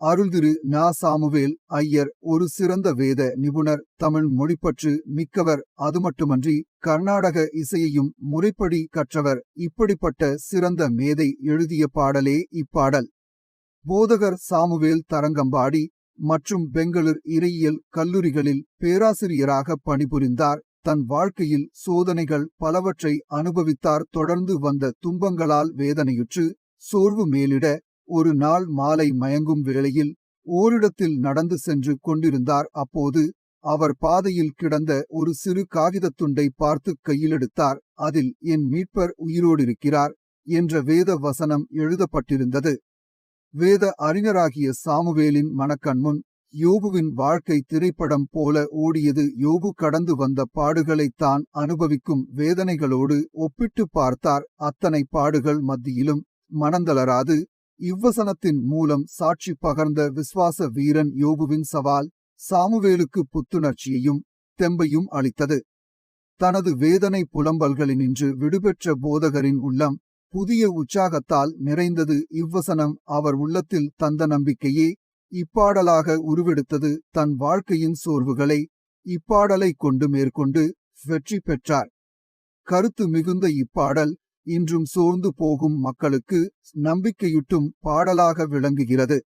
அருள்திரு நா சாமுவேல் ஐயர் ஒரு சிறந்த வேத நிபுணர் தமிழ் மொழிப்பற்று மிக்கவர். அது மட்டுமன்றி கர்நாடக இசையையும் முறைப்படி கற்றவர். இப்படிப்பட்ட சிறந்த மேதை எழுதிய பாடலே இப்பாடல். போதகர் சாமுவேல் தரங்கம்பாடி மற்றும் பெங்களூர் இறையியல் கல்லூரிகளில் பேராசிரியராக பணிபுரிந்தார். தன் வாழ்க்கையில் சோதனைகள் பலவற்றை அனுபவித்தார். தொடர்ந்து வந்த துன்பங்களால் வேதனையுற்று சோர்வு மேலிட ஒரு நாள் மாலை மயங்கும் வேளையில் ஓரிடத்தில் நடந்து சென்று கொண்டிருந்தார். அப்போது அவர் பாதையில் கிடந்த ஒரு சிறு காகிதத் துண்டை பார்த்து கையிலெடுத்தார் அதில் என் மீட்பர் உயிரோடிருக்கிறார் என்ற வேத வசனம் எழுதப்பட்டிருந்தது. வேத அறிஞராகிய சாமுவேலின் மனக்கண்முன் யோபுவின் வாழ்க்கை திரைப்படம் போல ஓடியது. யோபு கடந்து வந்த பாடுகளைத் தான் அனுபவிக்கும் வேதனைகளோடு ஒப்பிட்டு பார்த்தார். அத்தனை பாடுகள் மத்தியிலும் மனந்தளராது. இவ்வசனத்தின் மூலம் சாட்சி பகர்ந்த விசுவாச வீரன் யோபுவின் சவால் சாமுவேலுக்கு புத்துணர்ச்சியையும் தெம்பையும் அளித்தது. தனது வேதனை புலம்பல்களினின்று விடுபெற்ற போதகரின் உள்ளம் புதிய உற்சாகத்தால் நிறைந்தது. இவ்வசனம் அவர் உள்ளத்தில் தந்த நம்பிக்கையே இப்பாடலாக உருவெடுத்தது. தன் வாழ்க்கையின் சோர்வுகளை இப்பாடலை கொண்டு மேற்கொண்டு வெற்றி பெற்றார். கருத்து மிகுந்த இப்பாடல் இன்றும் சோர்ந்து போகும் மக்களுக்கு நம்பிக்கையூட்டும் பாடலாக விளங்குகிறது.